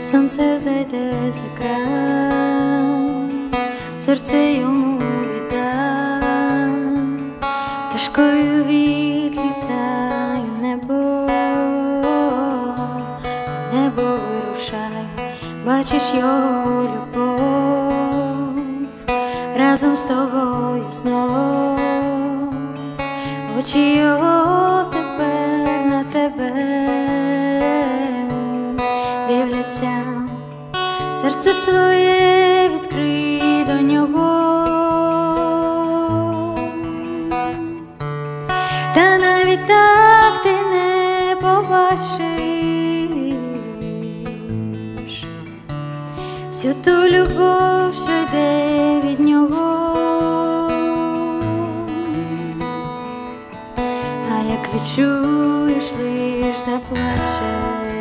сонце зайде за край, серце йому віддай, тишкою відлітай в небо, небо вирушай, бачиш його любов, разом з тобою знов, очі його серце своє відкрий до нього, та навіть так ти не побачиш всю ту любов, що йде від нього. А як відчуєш, лиш заплачеш.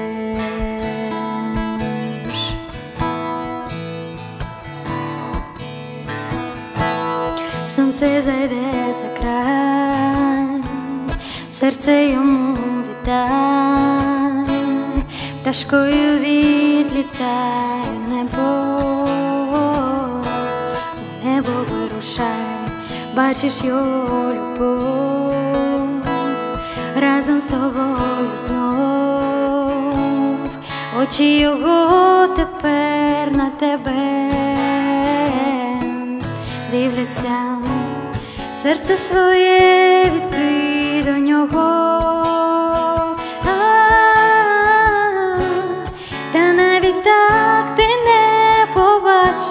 Сонце зайде за край, серце йому віддай, пташкою відлітай в небо, небо вирушай, бачиш його любов, разом з тобою знов, очі його тепер на тебе дивляться, серце своє відкрий до нього. Та навіть так ти не побачиш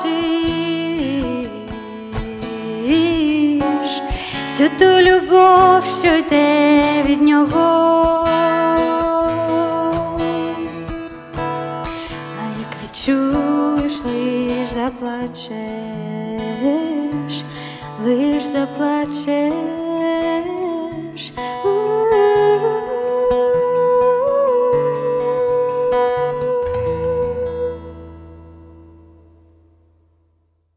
всю ту любов, що йде від нього. А як відчуєш, лиш заплачеш, лиш заплачеш.